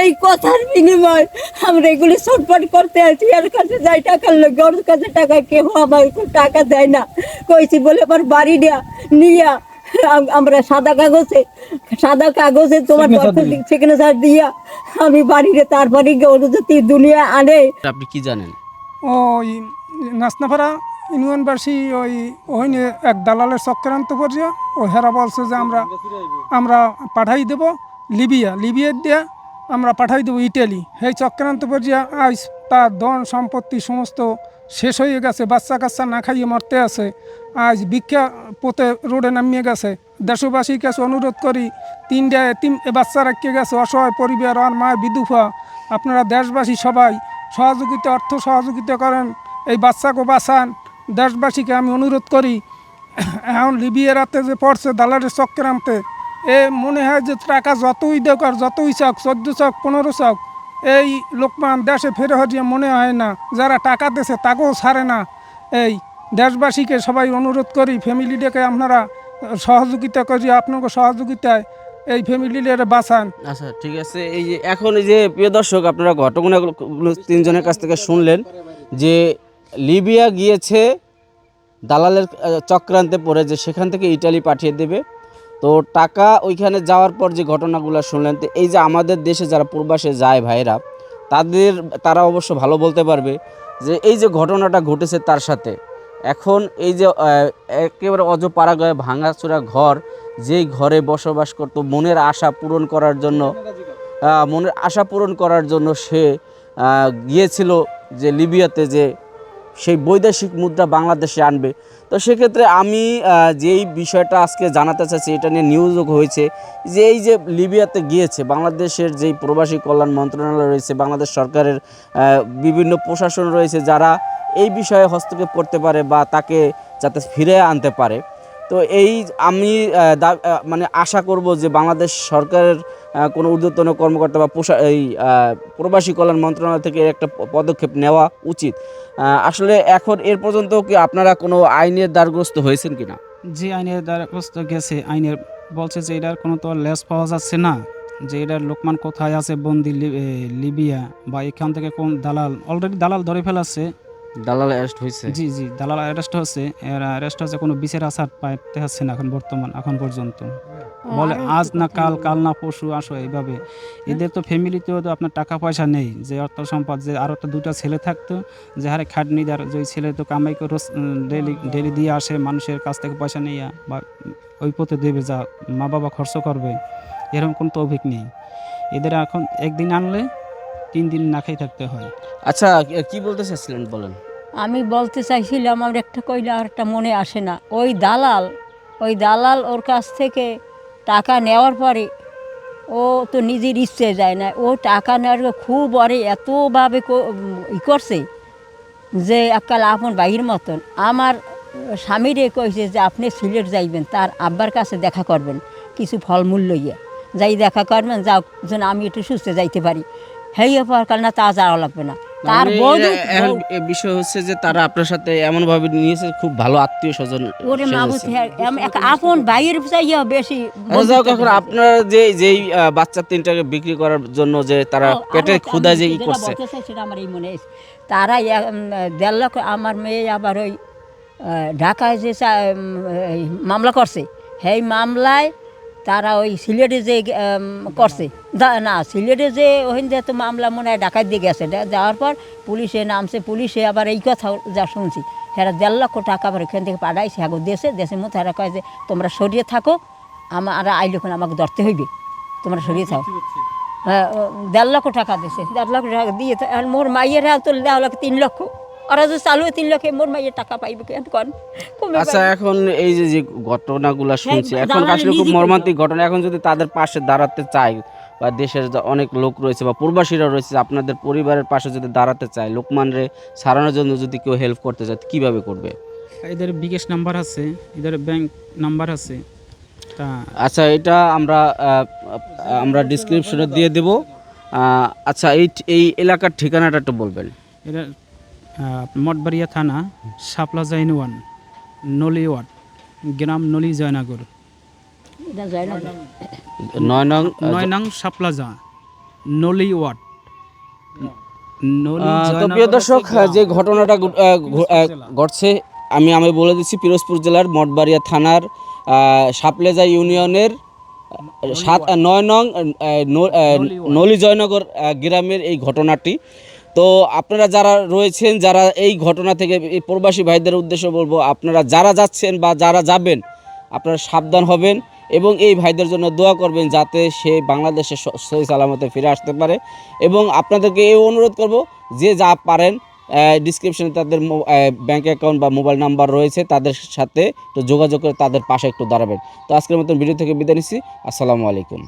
এই কথার বিনিময় আমরা এগুলি ছটফট করতে আছি আর কাছে যাই টাকা লোক ওর কাছে টাকা কেউ আমার টাকা দেয় না। কইছি বলে আমার বাড়ি দেয়া নিয়া আমরা সাদা কাগজে সাদা কাগজে তোমার সিগনেচার দিয়া। আমি বাড়িতে তারপরে গিয়ে ওর যদি দুনিয়া আনে। আপনি কি জানেন? ওই নাচনাপাড়া ইউনিয়নবাসী ওই ওইনে এক দালালের চক্রান্ত পর্যায়ে ও হেরা বলছে যে আমরা আমরা পাঠাই দেব লিবিয়া। লিবিয়া দিয়া আমরা পাঠাই দেবো ইটালি। সেই চক্রান্ত পর্যায়ে আজ তার ধন সম্পত্তি সমস্ত শেষ হয়ে গেছে, বাচ্চা কাচ্চা না খাইয়ে মরতে আছে। আজ ভিক্ষা পথে রোডে নামিয়ে গেছে। দেশবাসীর কাছে অনুরোধ করি তিনটা তিন বাচ্চা রাখিয়ে গেছে, অসহায় পরিবার, আর মায়ের বিধুফা আপনারা দেশবাসী সবাই সহযোগিতা, অর্থ সহযোগিতা করেন, এই বাচ্চাকে বাঁচান। দেশবাসীকে আমি অনুরোধ করি, এখন লিবিয়া রাতে যে পড়ছে, দালালের চক্রান্তে এ মনে হয় যে টাকা যতই দেখ আর যতই চাক, চোদ্দ চাক, পনেরো চাক, এই লোকমান দেশে ফেরে হরিয়ে মনে হয় না, যারা টাকা দেশে তাকেও ছাড়ে না। এই দেশবাসীকে সবাই অনুরোধ করি ফ্যামিলিটাকে আপনারা সহযোগিতা করি, আপনাকে সহযোগিতায় এই ফ্যামিলিটারে বাঁচান। আচ্ছা ঠিক আছে। এই যে, এখন এই যে, প্রিয় দর্শক, আপনারা ঘটনাগুলো তিনজনের কাছ থেকে শুনলেন যে লিবিয়া গিয়েছে, দালালের চক্রান্তে পড়ে যে সেখান থেকে ইটালি পাঠিয়ে দেবে। তো টাকা ওইখানে যাওয়ার পর যে ঘটনাগুলো শুনলেন, তো এই যে আমাদের দেশে যারা প্রবাসে যায় ভাইরা তাদের, তারা অবশ্য ভালো বলতে পারবে যে এই যে ঘটনাটা ঘটেছে তার সাথে, এখন এই যে একেবারে অজপাড়াগায় ভাঙাচোরা ঘর, যেই ঘরে বসবাস করতো, মনের আশা পূরণ করার জন্য মনের আশা পূরণ করার জন্য সে গিয়েছিল যে লিবিয়াতে যে সেই বৈদেশিক মুদ্রা বাংলাদেশে আনবে। তো সেক্ষেত্রে আমি যেই বিষয়টা আজকে জানাতে চাচ্ছি, এটা নিয়ে নিউজও হয়েছে যে এই যে লিবিয়াতে গিয়েছে, বাংলাদেশের যেই প্রবাসী কল্যাণ মন্ত্রণালয় রয়েছে, বাংলাদেশ সরকারের বিভিন্ন প্রশাসন রয়েছে যারা এই বিষয়ে হস্তক্ষেপ করতে পারে বা তাকে যাতে ফিরে আনতে পারে। তো এই আমি মানে আশা করব যে বাংলাদেশ সরকারের কোনো ঊর্ধ্বতন কর্মকর্তা বা পোশা এই প্রবাসী কল্যাণ মন্ত্রণালয় থেকে একটা পদক্ষেপ নেওয়া উচিত। আসলে এখন এর পর্যন্ত কি আপনারা কোনো আইনের দ্বারগ্রস্ত হয়েছেন কিনা? যে আইনের দ্বারগ্রস্ত গেছে আইনের বলছে যে এটার কোনো তো লেস পাওয়া যাচ্ছে না যে এটার লোকমান কোথায় আছে বন্দি লিবিয়া বা এখান থেকে কোন দালাল অলরেডি দালাল ধরে ফেলাচ্ছে দালাল অ্যারেস্ট হয়েছে? জি জি দালাল অ্যারেস্ট হচ্ছে এর অ্যারেস্ট হচ্ছে কোনো বিচার আসার পাইতে হচ্ছে না এখন বর্তমান এখন পর্যন্ত। বলে আজ না কাল কাল না পশু আসো এইভাবে। এদের তো ফ্যামিলিতেও তো আপনার টাকা পয়সা নেই যে অর্থ সম্পদ যে আরও তো দুটা ছেলে থাকতো যে হারে খাটনি দেওয়ার যে ওই ছেলে তো কামাই করে ডেলি ডেলি দিয়ে আসে মানুষের কাছ থেকে পয়সা নিয়ে বা ওই পথে দেবে যা মা বাবা খরচ করবে এরকম কোনো তৌফিক নেই। এদের এখন একদিন আনলে তিন দিন না খেয়ে থাকতে হয়। আচ্ছা কি- কি বলতে চাচ্ছিলেন বলেন? আমি বলতে চাইছিলাম আমার একটা কইলে আর একটা মনে আসে না। ওই দালাল ওই দালাল ওর কাছ থেকে টাকা নেওয়ার পরে ও তো নিজের ইচ্ছে যায় না। ও টাকা নেওয়ার খুব অরে এতভাবে ই করছে যে এককাল আপন বাইর মতন। আমার স্বামীরে কইছে যে, আপনি সিলেট যাইবেন, তার আব্বার কাছে দেখা করবেন, কিছু ফলমূল লইয়া। যাই দেখা করবেন, যাও, যেন আমি একটু সুস্থ যাইতে পারি। হেই পার কাল না, তা যাওয়া লাগবে না। তার মানে বউ এখন বিষয় হচ্ছে যে তারা আপনার সাথে এমন ভাবে নিয়েছে খুব ভালো আত্মীয় স্বজন ওরে মাবুত এক আপন ভাইয়ের চাইয়া বেশি হোক, এখন আপনারা যে যেই বাচ্চা তিনটাকে বিক্রি করার জন্য যে তারা পেটের আরও যে ই করছে। সেটা আমার এই মনে তারা দেড় লাখ আমার মেয়ে আবার ওই ঢাকায় যে মামলা করছে সেই মামলায় তারা ওই সিলেটে যে করছে। না, সিলেটে যে ওখান দিয়ে তো মামলা মনে হয় ঢাকায় দিয়ে গেছে। যাওয়ার পর পুলিশে নামছে। পুলিশে আবার এই কথা যা শুনছি, হেরা দেড় লক্ষ টাকা আবার এখান থেকে পাঠাইছে হ্যাঁ দেশে দেশের মধ্যে হেরা কয় যে, তোমরা সরিয়ে থাকো, আমার আইলে এখন আমাকে ধরতে হইবে। তোমরা সরিয়ে থাকো। হ্যাঁ দেড় লক্ষ টাকা দিছে দেড় লক্ষ টাকা দিয়ে মোর মাইয়ের তো দেওয়া লাগে তিন লক্ষ? ওরা যদি চালু হয় তিন লক্ষে মোর মাইয়ের টাকা পাইবে কেন কন? আচ্ছা এখন এই যে যে ঘটনাগুলো শুনছি হ্যাঁ, এখন আসলে খুব মর্মান্তিক ঘটনা। এখন যদি তাদের পাশে দাঁড়াতে চায় বা দেশের অনেক লোক রয়েছে বা প্রবাসীরা রয়েছে আপনাদের পরিবারের পাশে যদি দাঁড়াতে চায় লোকমানরে সারানোর জন্য যদি কেউ হেল্প করতে চায় কীভাবে করবে? এদের বিকাশ নাম্বার আছে এদের ব্যাংক নাম্বার আছে। আচ্ছা এটা আমরা আমরা ডিসক্রিপশনে দিয়ে দেব। আচ্ছা এই এই এলাকার ঠিকানাটা একটু বলবেন। এটা মঠবাড়িয়া থানা শাপলা জাইন ওয়ান নলি ওয়ার্ড গ্রাম নলি জয়নগর। এটা জয়নগর। নয় নং নয় নং সাপলাজা নলি ওয়ার্ড। তো প্রিয় দর্শক যে ঘটনাটা ঘটছে আমি আমি বলে দিচ্ছি পিরোজপুর জেলার মঠবাড়িয়া থানার সাপলেজা ইউনিয়নের সাত নয় ন- নলি জয়নগর গ্রামের এই ঘটনাটি। তো আপনারা যারা রয়েছেন, যারা এই ঘটনা থেকে এই প্রবাসী ভাইদের উদ্দেশ্য বলব, আপনারা যারা যাচ্ছেন বা যারা যাবেন, আপনারা সাবধান হবেন এবং এই ভাইদের জন্য দোয়া করবেন যাতে সে বাংলাদেশে সহি সালামতে ফিরে আসতে পারে। এবং আপনাদেরকে এই অনুরোধ করব, যে যা পারেন ডিসক্রিপশনে তাদের ব্যাংক অ্যাকাউন্ট বা মোবাইল নাম্বার রয়েছে, তাদের সাথে একটু যোগাযোগ করে তাদের পাশে একটু দাঁড়াবেন। তো আজকের মতন ভিডিও থেকে বিদায় নিচ্ছি। আসসালামু আলাইকুম।